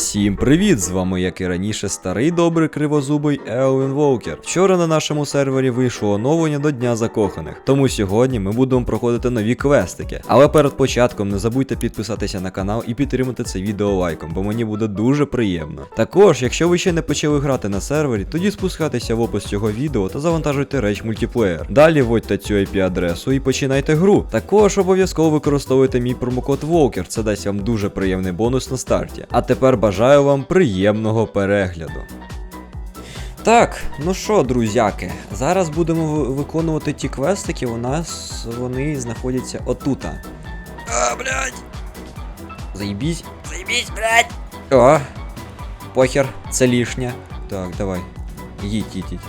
Всім привіт! З вами, як і раніше, старий добрий кривозубий Еовін Волкер. Вчора на нашому сервері вийшло оновлення до Дня Закоханих, тому сьогодні ми будемо проходити нові квестики. Але перед початком не забудьте підписатися на канал і підтримати це відео лайком, бо мені буде дуже приємно. Також, якщо ви ще не почали грати на сервері, тоді спускайтеся в опис цього відео та завантажуйте реч мультиплеєр. Далі вводьте цю IP-адресу і починайте гру. Також обов'язково використовуйте мій промокод Волкер, це дасть вам дуже приємний бонус на старті. А тепер бажаю вам приємного перегляду. Так, ну що, друзяки, зараз будемо виконувати ті квестики, у нас вони знаходяться отута. А, блядь! Заїбісь. Заїбісь, блядь! О, похер, це лишнє. Так, давай. Їдь, їдь, їдь.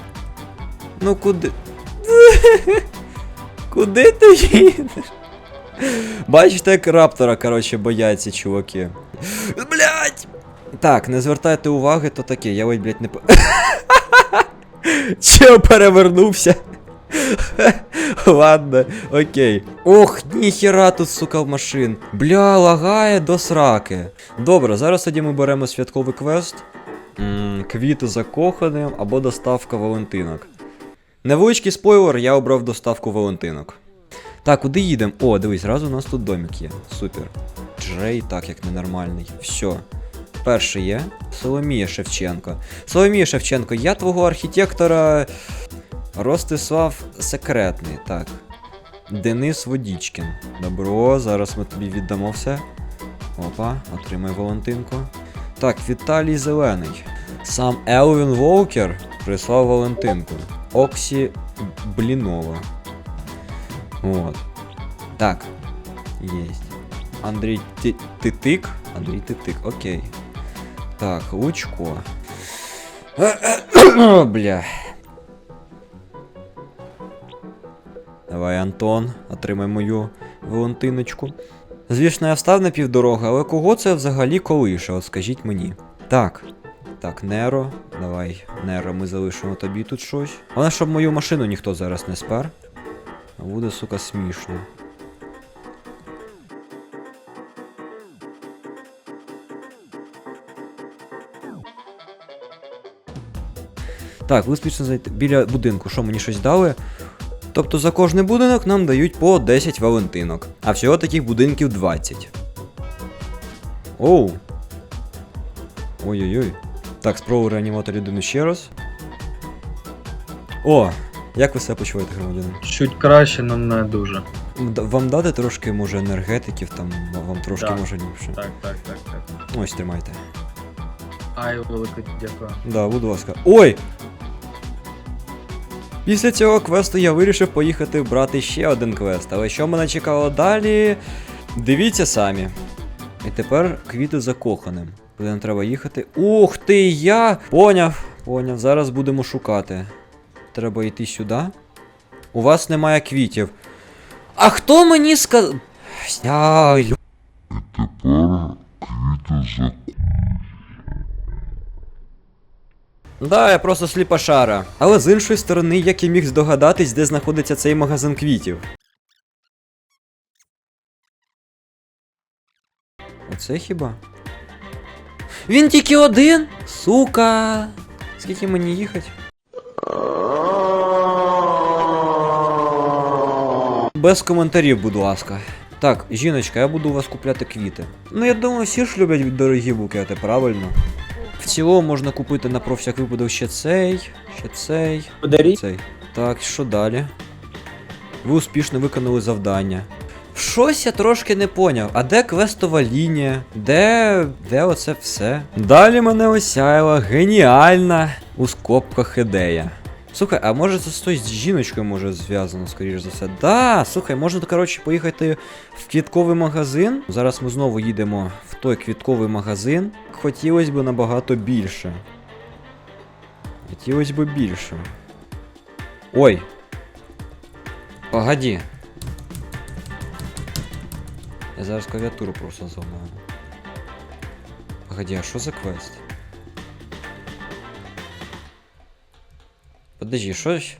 Ну куди. Куди ти їдеш? Бачите, як раптора, коротше, бояться чуваки. Так, не звертайте уваги, то таке, я ось, блять, не по. Че перевернувся? Ладно, окей. Ох, ніхіра тут, сука, машин. Бля, лагає до сраки. Добре, зараз тоді ми беремо святковий квест. М, Квіти закоханим або доставка Валентинок. Невеличкий спойлер, я обрав доставку Валентинок. Так, куди їдемо? О, дивись, зразу у нас тут домик є. Супер. Джей, так як ненормальний. Все. Перший є. Соломія Шевченко. Соломія Шевченко, я твого архітектора. Ростислав Секретний, так. Денис Водічкін. Добро, зараз ми тобі віддамо все. Опа, отримай Валентинку. Так, Віталій Зелений. Сам Елвін Волкер прислав Валентинку. Оксі Блінова. Вот. Так. Есть. Андрей Ти- Титик. Андрей Титик, окей. Так, Лучко. Бля. Давай, Антон, отримай мою Валентиночку. Звісно, я встав на півдороги, але кого це взагалі колише, от скажіть мені. Так. Так, Неро. Давай, Неро, ми залишимо тобі тут щось. Головне, щоб мою машину ніхто зараз не спер. Буде, сука, смішно. Так, ви успішно зайти біля будинку. Що мені щось дали? Тобто за кожний будинок нам дають по 10 валентинок. А всього таких будинків 20. Оу. Ой-ой-ой. Так, спробую реанімувати людину ще раз. О! Як ви себе почуваєте, громадянин? Чуть краще, але не дуже. Д- Вам дати трошки, може, енергетиків, там вам трошки Так. може ліпше. Так, так, так, так. Ось тримайте. Ай, велике дякую. Да, будь ласка. Ой! Після цього квесту я вирішив поїхати брати ще один квест, але що мене чекало далі? Дивіться самі. І тепер квіти закоханим. Куди треба їхати? Ух ти, я! Поняв, поняв, зараз будемо шукати. Треба йти сюди. У вас немає квітів. А хто мені сказав. Ай, лю- Да, я просто сліпа шара. Але з іншої сторони, як я міг здогадатись, де знаходиться цей магазин квітів. Оце хіба? Він тільки один? Сука. Скільки мені їхати? Без коментарів, будь ласка. Так, жіночка, я буду у вас купляти квіти. Ну, я думаю, всі ж люблять дорогі букети, правильно? Цілому можна купити на про всяк випадок ще цей, ще цей, Подарі. цей. Так, що далі? Ви успішно виконали завдання. Щось я трошки не поняв. А де квестова лінія? Де. де оце все? Далі мене осяяла геніальна у скобках ідея. Слухай, а може це з з жіночкою може зв'язано, скоріш за все. Да, слухай, можна, коротше, поїхати в квітковий магазин. Зараз ми знову їдемо в той квітковий магазин. Хотілося б набагато більше. Хотілося б більше. Ой. Погоді. Я зараз клавіатуру просто зламаю. Погоді, а що за квест? Подожди, щось.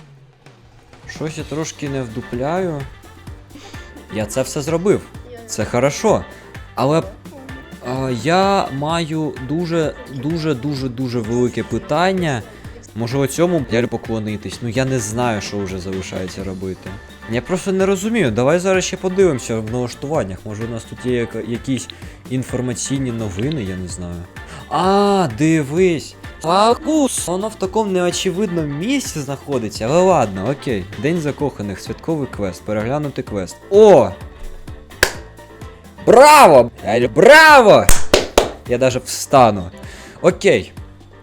Щось я трошки не вдупляю. Я це все зробив. Це хорошо. Але А, я маю дуже, дуже, дуже, дуже велике питання. Може у цьому я поклонитись. Ну я не знаю, що вже залишається робити. Я просто не розумію. Давай зараз ще подивимося в налаштуваннях. Може у нас тут є якісь інформаційні новини, я не знаю. А, дивись. Фокус! Воно в такому неочевидному місці знаходиться. Але ладно, окей. День закоханих, святковий квест, переглянути квест. О! Браво! Браво! Я даже встану. Окей.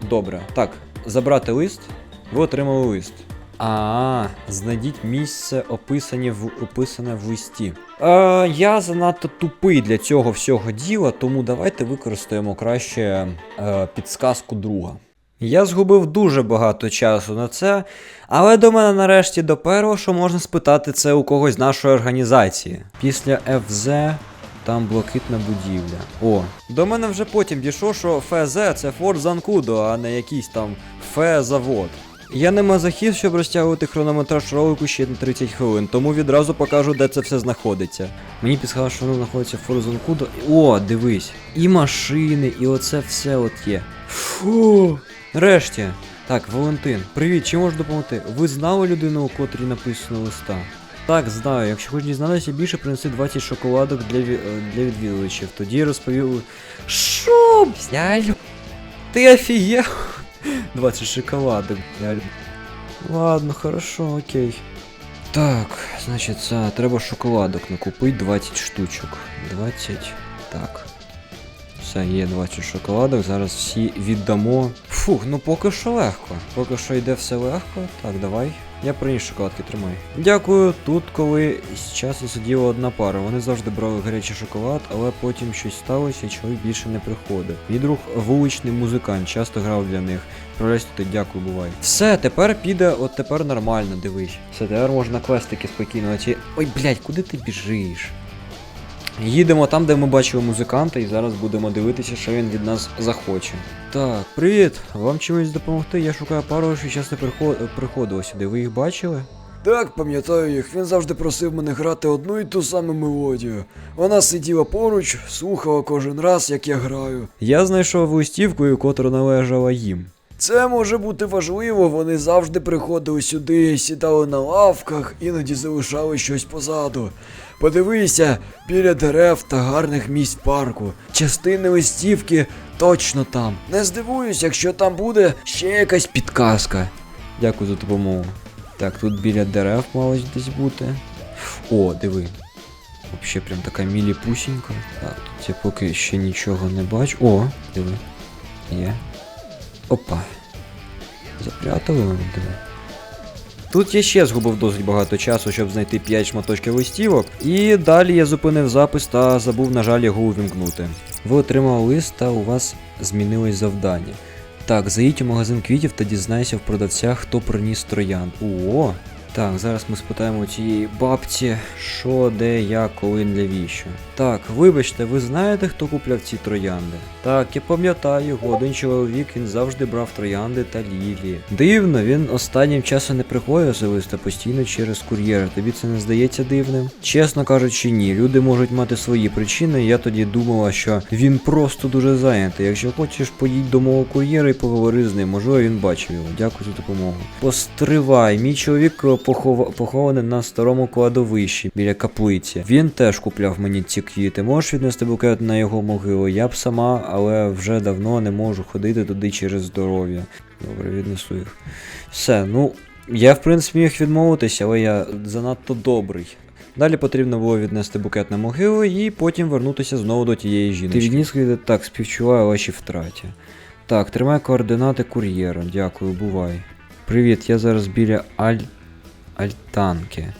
Добре. Так, забрати лист. Ви отримали лист. А, знайдіть місце описані в, описане в листі. Е, я занадто тупий для цього всього діла, тому давайте використаємо краще е, підсказку друга. Я згубив дуже багато часу на це, але до мене нарешті доперло, що можна спитати це у когось з нашої організації. Після ФЗ там блакитна будівля. О, до мене вже потім дійшло, що ФЗ це Форт Занкудо, а не якийсь там Фе-завод. Я не мазохіст, щоб розтягувати хронометраж ролику ще на 30 хвилин, тому відразу покажу, де це все знаходиться. Мені підсказали, що воно знаходиться в Форт Занкудо. О, дивись. І машини, і оце все от є. Фу. Нарешті. Так, Валентин, привіт, чи можу допомогти? Ви знали людину, у котрій написано листа? Так, знаю. Якщо хочеш дізнатися більше, принеси 20 шоколадок для, е, для відвідувачів. Тоді розповів. Що? Блядь? Ти офігел? 20 шоколадок, блядь. Ладно, хорошо, окей. Так, значить, треба шоколадок накупити 20 штучок. 20. Так. Все, є 20 шоколадок, зараз всі віддамо. Фух, ну поки що легко. Поки що йде все легко. Так, давай. Я приніс шоколадки, тримай. Дякую. Тут, коли з часу сиділа одна пара, вони завжди брали гарячий шоколад, але потім щось сталося, і чоловік більше не приходив. Мій друг вуличний музикант, часто грав для них. Пролезь тут, дякую, бувай. Все, тепер піде, от тепер нормально, дивись. Все, тепер можна квестики спокійно. Ці... Ой, блядь, куди ти біжиш? Їдемо там, де ми бачили музиканта, і зараз будемо дивитися, що він від нас захоче. Так, привіт! Вам чимось допомогти? Я шукаю пару, що часто приход... приходила сюди. Ви їх бачили? Так, пам'ятаю їх. Він завжди просив мене грати одну і ту саму мелодію. Вона сиділа поруч, слухала кожен раз, як я граю. Я знайшов листівку, котра належала їм. Це може бути важливо, вони завжди приходили сюди, сідали на лавках, іноді залишали щось позаду. Подивися, біля дерев та гарних місць парку. Частини листівки точно там. Не здивуюсь, якщо там буде ще якась підказка. Дякую за допомогу. Так, тут біля дерев мало десь бути. О, диви. Вообще прям така мілі-пусінька. Так, тут я поки ще нічого не бачу. О, диви. Є. Опа. Запрятали диви. Тут я ще згубив досить багато часу, щоб знайти 5 шматочків листівок. І далі я зупинив запис та забув, на жаль, його увімкнути. Ви отримали лист та у вас змінилось завдання. Так, заїдь у магазин квітів та дізнайся в продавцях, хто приніс троянд. О! Так, зараз ми спитаємо у цієї бабці, що, де, як, коли, навіщо. Так, вибачте, ви знаєте, хто купляв ці троянди? Так, я пам'ятаю один чоловік він завжди брав троянди та лілії. Дивно, він останнім часом не приходив особисто постійно через кур'єра. Тобі це не здається дивним? Чесно кажучи, ні. Люди можуть мати свої причини. Я тоді думала, що він просто дуже зайнятий. Якщо хочеш, поїдь до мого кур'єра і поговори з ним. Можливо, він бачив його. Дякую за допомогу. Постривай, мій чоловік похова... похований на старому кладовищі біля каплиці. Він теж купляв мені ці квіти. Можеш віднести букет на його могилу? Я б сама, але вже давно не можу ходити туди через здоров'я. Добре, віднесу їх. Все, ну. Я, в принципі, міг відмовитися, але я занадто добрий. Далі потрібно було віднести букет на могилу і потім вернутися знову до тієї жінки. Ти відніс квіти? так, співчуваю вашій втраті. Так, тримай координати кур'єра. Дякую, бувай. Привіт, я зараз біля Аль... Альтанки.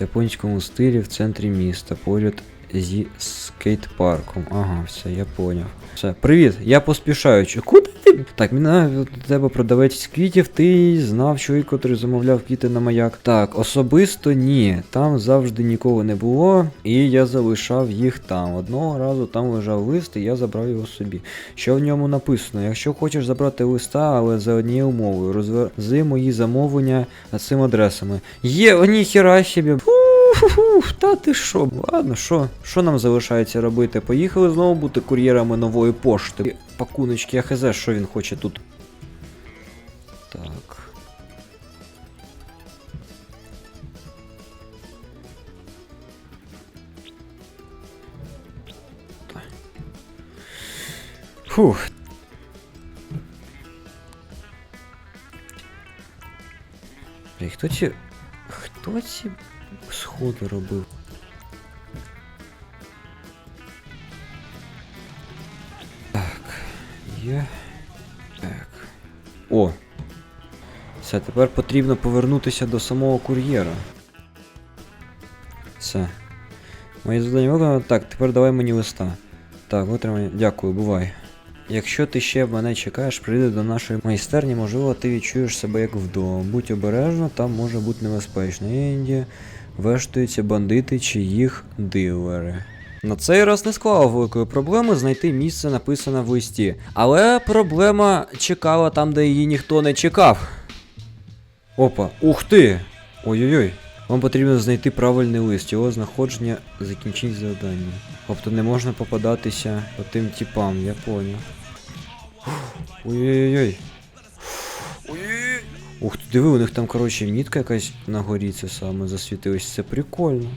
Японському стилі в центрі міста, поряд зі скейт-парком. Ага, все, я поняв. Все, привіт, я поспішаю. Куди ти? Так, мене тебе продавець квітів, ти знав, що котрий замовляв квіти на маяк. Так, особисто ні. Там завжди нікого не було, і я залишав їх там. Одного разу там лежав лист, і я забрав його собі. Що в ньому написано? Якщо хочеш забрати листа, але за однією умовою, розвези мої замовлення цим адресами. Є, ніхіра собі. Фу, Ух, та ти що? Ладно, що? Що нам залишається робити? Поїхали знову бути кур'єрами нової пошти. Пакуночки, я хз, що він хоче тут. Так. Фух. Бля, хто ці. Хто ці сходи робив? Так, є. Так. О! Все, тепер потрібно повернутися до самого кур'єра. Все. Моє завдання виконано. Так, тепер давай мені листа. Так, отримай. Дякую, бувай. Якщо ти ще мене чекаєш, прийди до нашої майстерні, можливо, ти відчуєш себе як вдома. Будь обережно, там може бути небезпечно. Інді вештуються бандити чи їх дилери. На цей раз не склало великої проблеми знайти місце написане в листі. Але проблема чекала там, де її ніхто не чекав. Опа, ух ти! Ой-ой-ой. Вам потрібно знайти правильний лист, його знаходження закінчить завдання. Тобто не можна попадатися по тим типам, я поняв. Ой-ой-ой. Ой-ой-ой. Ух ти, диви, у них там, коротше, мітка якась на горі це саме засвітилась. Це прикольно.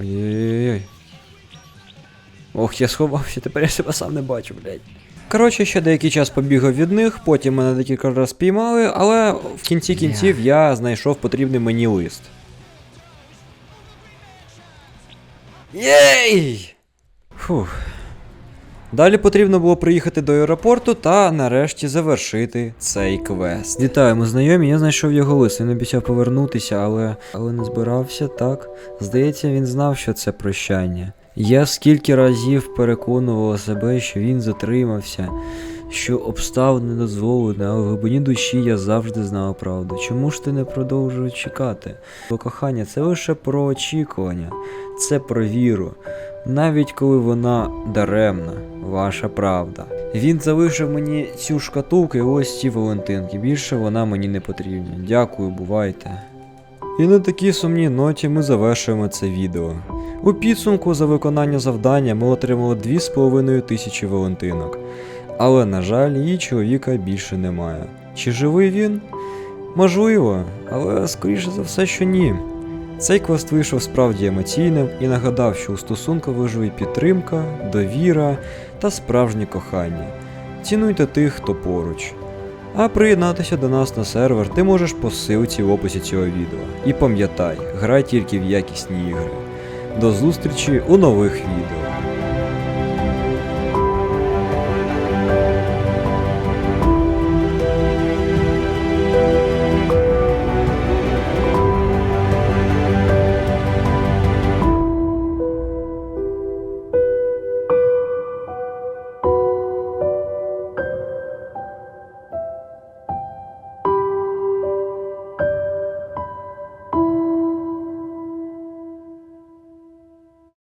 Ой-ой-ой. Ох, я сховався, тепер я себе сам не бачу, блядь. Коротше, ще деякий час побігав від них, потім мене декілька разів спіймали, але в кінці кінців я знайшов потрібний мені лист. Єй! Фух. Далі потрібно було приїхати до аеропорту та нарешті завершити цей квест. Вітаємо знайомі, я знайшов його лист. Він обіцяв повернутися, але. але не збирався, так. Здається, він знав, що це прощання. Я скільки разів переконувала себе, що він затримався, що обставини не дозволили, але в глибині душі я завжди знала правду. Чому ж ти не продовжуєш чекати? Бо кохання це лише про очікування, це про віру. Навіть коли вона даремна, ваша правда. Він залишив мені цю шкатулку і ось ці Валентинки. Більше вона мені не потрібна. Дякую, бувайте. І на такій сумній ноті ми завершуємо це відео. У підсумку за виконання завдання ми отримали 2,5 тисячі Валентинок. Але, на жаль, її чоловіка більше немає. Чи живий він? Можливо, але скоріше за все, що ні. Цей квест вийшов справді емоційним і нагадав, що у стосунку важливі підтримка, довіра та справжнє кохання. Цінуйте тих, хто поруч. А приєднатися до нас на сервер ти можеш по ссылці в описі цього відео. І пам'ятай, грай тільки в якісні ігри. До зустрічі у нових відео.